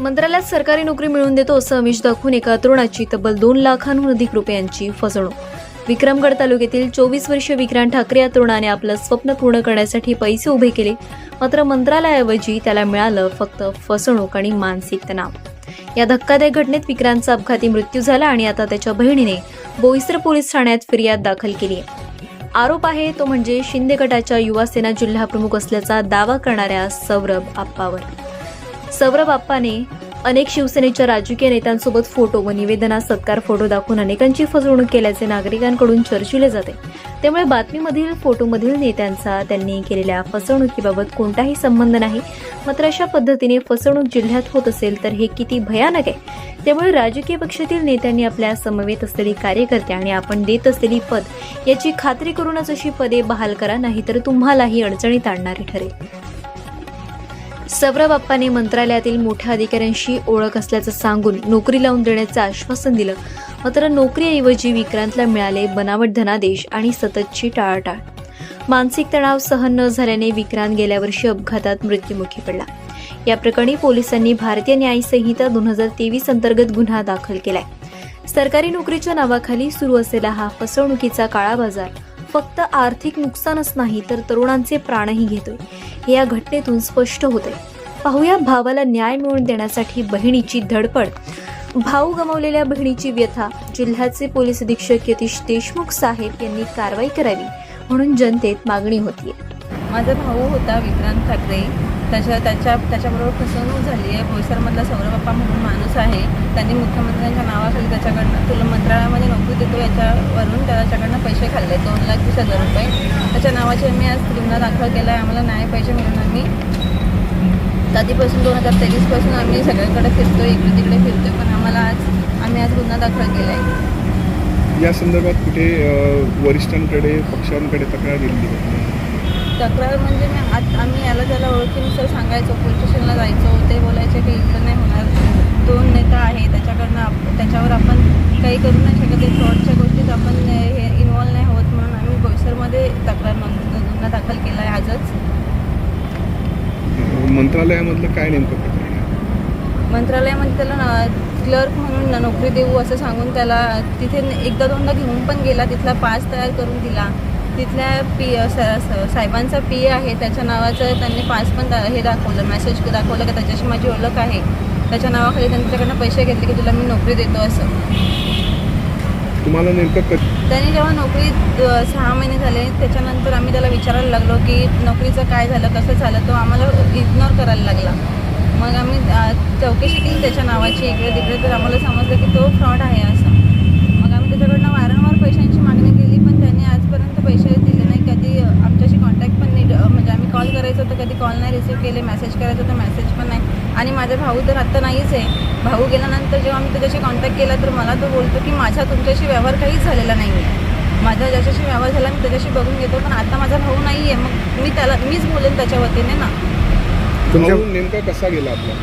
मंत्रालयात सरकारी नोकरी मिळवून देतो असं अमिष दाखवून एका तरुणाची तब्बल दोन लाखांहून अधिक रुपयांची फसवणूक. विक्रमगड तालुक्यातील चोवीस वर्षीय विक्रांत ठाकरे या तरुणाने आपलं स्वप्न पूर्ण करण्यासाठी पैसे उभे केले मात्र मंत्रालयाऐवजी त्याला मिळालं फक्त फसवणूक आणि मानसिक तणाव. या धक्कादायक घटनेत विक्रांतचा अपघाती मृत्यू झाला आणि आता त्याच्या बहिणीने बोईसर पोलीस ठाण्यात फिर्याद दाखल केली आहे. आरोप आहे तो म्हणजे शिंदे गटाच्या युवासेना जिल्हा प्रमुख असल्याचा दावा करणाऱ्या सौरभ आप्पावर. सौरबाप्पाने अनेक शिवसेनेच्या राजकीय नेत्यांसोबत फोटो व निवेदनात सत्कार फोटो दाखवून अनेकांची फसवणूक केल्याचे नागरिकांकडून चर्चिले जाते. त्यामुळे बातमीमधील फोटोमधील नेत्यांचा त्यांनी केलेल्या फसवणुकीबाबत कोणताही संबंध नाही. मात्र अशा पद्धतीने फसवणूक जिल्ह्यात होत असेल तर हे किती भयानक आहे? त्यामुळे राजकीय पक्षातील नेत्यांनी आपल्या समवेत असलेली कार्यकर्ते आणि आपण देत असलेली पद याची खात्री करूनच अशी पदे बहाल करा नाहीतर तुम्हालाही अडचणीत आणणारी ठरेल. सौरभ बाप्पाने मंत्रालयातील मोठ्या अधिकाऱ्यांशी ओळख असल्याचं सांगून नोकरी लावून देण्याचं आश्वासन दिलं. मात्र नोकरीऐवजी विक्रांतला मिळाले बनावट धनादेश आणि सततची टाळाटाळ. मानसिक तणाव सहन न झाल्याने विक्रांत गेल्या वर्षी अपघातात मृत्युमुखी पडला. या प्रकरणी पोलिसांनी भारतीय न्याय संहिता दोन हजार तेवीस अंतर्गत गुन्हा दाखल केलाय. सरकारी नोकरीच्या नावाखाली सुरू असलेला हा फसवणुकीचा काळा बाजार फक्त आर्थिक नुकसानच नाही तर तरुणांचे प्राणही घेतोय. हे या घटनेतून स्पष्ट होते पाहूया भावाला न्याय मिळवून देण्यासाठी बहिणीची धडपड. भाऊ गमावलेल्या बहिणीची व्यथा. जिल्ह्याचे पोलीस अधीक्षक यतीश देशमुख साहेब यांनी कारवाई करावी म्हणून जनतेत मागणी होती माझा भाऊ होता विक्रांत ठाकरे. त्याच्या त्याच्या त्याच्याबरोबर फसवणूक झाली आहे. बोईसरमधला सौरबाप्पा म्हणून माणूस आहे. त्यांनी मुख्यमंत्र्यांच्या नावाखाली त्याच्याकडनं तुला मंत्रालयामध्ये नोकरी देतो. याच्यावरून त्याच्याकडनं पैसे खाल्ले. दोन लाख वीस हजार रुपये. त्याच्या नावाचे मी आज गुन्हा दाखल केला आहे आम्हाला न्याय पाहिजे म्हणून आम्ही आधीपासून दोन हजार तेवीसपासून आम्ही सगळ्यांकडे फिरतो इकडे तिकडे फिरतो पण आम्हाला आज आम्ही आज गुन्हा दाखल केला आहे या संदर्भात कुठे वरिष्ठांकडे पक्षांकडे तक्रार दिली तक्रार म्हणजे मी आज आम्ही याला त्याला ओळखीनुसार सांगायचो पोलीस स्टेशनला जायचो. ते बोलायचे की इकडं नाही होणार. दोन नेता आहे त्याच्याकडनं आप त्याच्यावर आपण काही करू नाही शकत. फ्रॉडच्या गोष्टीत आपण हे इन्वॉल्व नाही होत म्हणून आम्ही बोईसरमध्ये तक्रार नोंद गुन्हा दाखल केला आहे आजच. मंत्रालयामधलं काय नेमकं मंत्रालयामध्ये त्याला क्लर्क म्हणून न- नोकरी देऊ असं सांगून त्याला तिथे एकदा दोनदा घेऊन पण गेला. तिथला पास तयार करून दिला. तिथल्या पी साहेबांचा पी ए आहे. त्याच्या नावाचं त्यांनी पास पण दा हे दाखवलं मेसेज दाखवलं की त्याच्याशी माझी ओळख आहे. त्याच्या नावाखाली त्यांच्याकडनं पैसे घेतले की तुला मी नोकरी देतो असं. तुम्हाला नेमकं त्यांनी जेव्हा नोकरी सहा महिने झाले त्याच्यानंतर आम्ही त्याला विचारायला लागलो की नोकरीचं काय झालं कसं झालं तो आम्हाला इग्नोर करायला लागला. मग आम्ही चौकशी केली त्याच्या नावाची इकडे तिकडे तर आम्हाला समजलं की तो फ्रॉड आहे असं. मग आम्ही त्याच्याकडनं वारंवार पैशांची मागणी केली पण त्यांनी आजपर्यंत पैसे दिले नाही कधी अ, आमच्याशी कॉन्टॅक्ट पण नाही अ, म्हणजे आम्ही कॉल करायचो तर कधी कॉल नाही रिसीव केले मेसेज करायचो तर मेसेज पण नाही. आणि माझा भाऊ तर आत्ता नाहीच आहे. भाऊ गेल्यानंतर जेव्हा आम्ही त्याच्याशी कॉन्टॅक्ट केला तर मला तो बोलतो की माझा तुमच्याशी व्यवहार काहीच झालेला नाही आहे माझा ज्याच्याशी व्यवहार झाला मी त्याच्याशी बघून घेतो पण आता माझा भाऊ नाही आहे मग मी त्याला मीच बोलेन त्याच्या वतीने ना. तुमच्या नेमका कसा गेला आपला?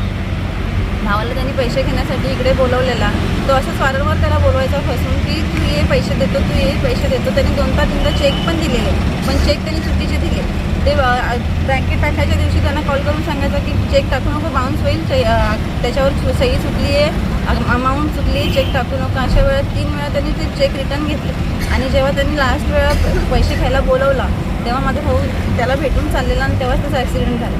भावाला त्यांनी पैसे घेण्यासाठी इकडे बोलवलेला. तो असंच वारंवार त्याला बोलवायचा फसून की तू ये पैसे देतो तू ये पैसे देतो. त्यांनी दोनदा तीनदा चेक पण दिलेले. पण चेक त्यांनी चुकीचे दिले. ते बँकेत टाकायच्या दिवशी त्यांना कॉल करून सांगायचं की चेक टाकू नको बाउन्स होईल त्याच्यावर सही चुकली आहे अमाऊंट चुकली चेक टाकू नको अशा वेळेत तीन वेळा त्यांनी ते चेक रिटर्न घेतले. आणि जेव्हा त्यांनी लास्ट वेळा पैसे घ्यायला बोलवला तेव्हा माझा भाऊ त्याला भेटून चाललेला आणि तेव्हाच त्याचा ॲक्सिडेंट झाला.